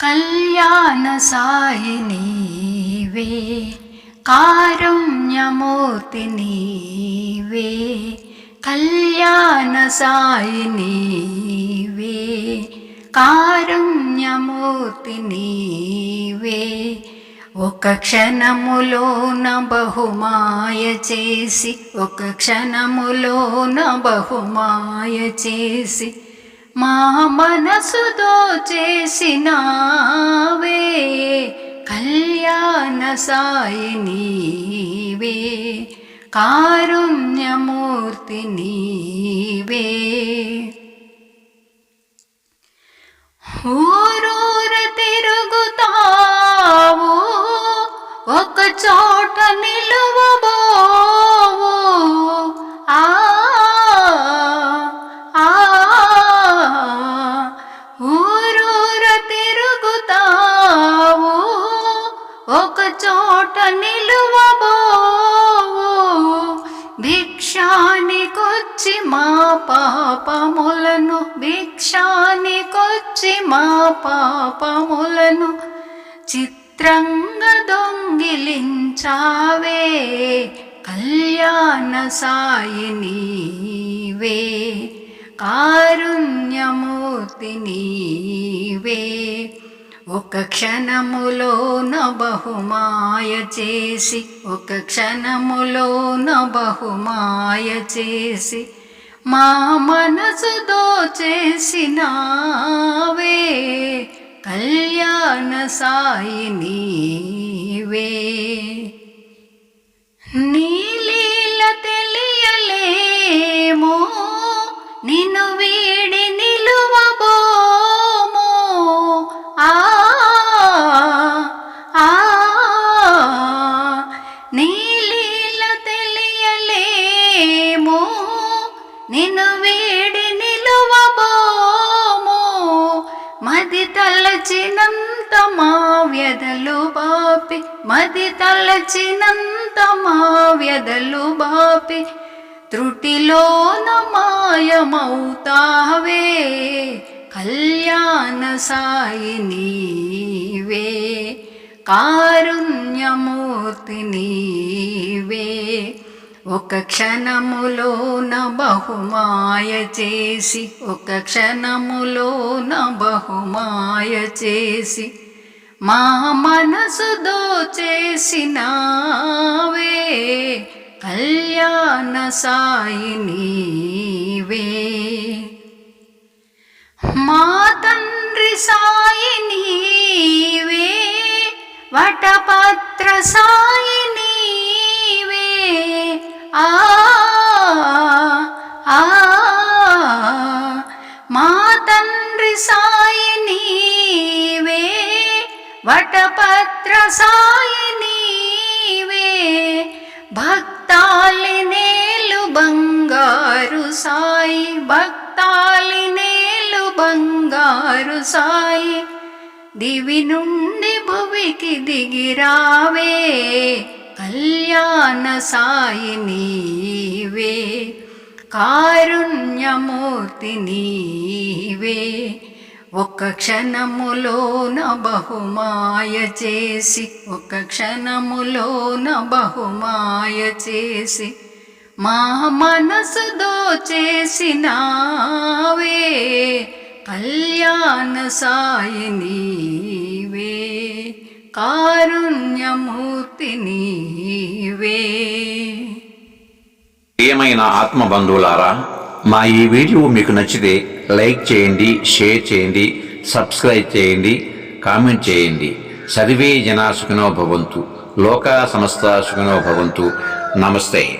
కళ్యాణ సాయి నీవే కారుణ్యమూర్తి నీవే కళ్యాణ సాయి నీవే కారుణ్యమూర్తి నీవే. ఒక క్షణములోన బహుమాయ చేసి ఒక క్షణములోన బహుమాయ చేసి మా మనసుతో చేసినావే కళ్యాణ సాయి నీవే కారుణ్యమూర్తి నీవే. ఊరూర తిరుగుతావు ఒక చోట నిలువబోవు పాపములను భిక్షానికొచ్చి మా పాపములను చిత్రంగా దొంగిలించావే కళ్యాణ సాయి నీవే కారుణ్యమూర్తి నీవే. ఒక క్షణములోన బహుమాయ చేసి ఒక క్షణములోన బహుమాయ చేసి మా మనసు దోచేసినావే కళ్యాణ సాయి నీవే. నీలీల తెలియలేమో నిన్ను తలచినంత మా వ్యధలు బాపి మది తలచినంత మా వ్యధలు బాపి త్రుటిలోన మాయమవుతావే కళ్యాణ సాయి నీవే కారుణ్యమూర్తి నీవే. ఒక క్షణములోన బహుమాయ చేసి ఒక క్షణములోన బహుమాయ చేసి మా మనసు దోచేసినావే కళ్యాణ సాయి నీవే. మా తండ్రి సాయి నీవే వటపత్ర సాయి ఆ మా తండ్రి సాయి నీవే వటపత్ర సాయి నీవే భక్తాలి నేలు బంగారు సాయి భక్తాలి నేలు బంగారు సాయి దివి నుండి భువికి దిగిరావే కళ్యాణ సాయి నీవే కారుణ్యమూర్తి నీవే. ఒక క్షణములోన బహుమాయ చేసి ఒక క్షణములోన బహుమాయ చేసి మా మనసు దోచేసినావే కళ్యాణ సాయి నీవే. కారుణ్యమూర్తి నీవే. ప్రియమైన ఆత్మ బంధువులారా మా ఈ వీడియో మీకు నచ్చితే లైక్ చేయండి షేర్ చేయండి సబ్స్క్రైబ్ చేయండి కామెంట్ చేయండి. సర్వే జనా సుఖినో భవంతు. లోకా సమస్త సుఖినో భవంతు. నమస్తే.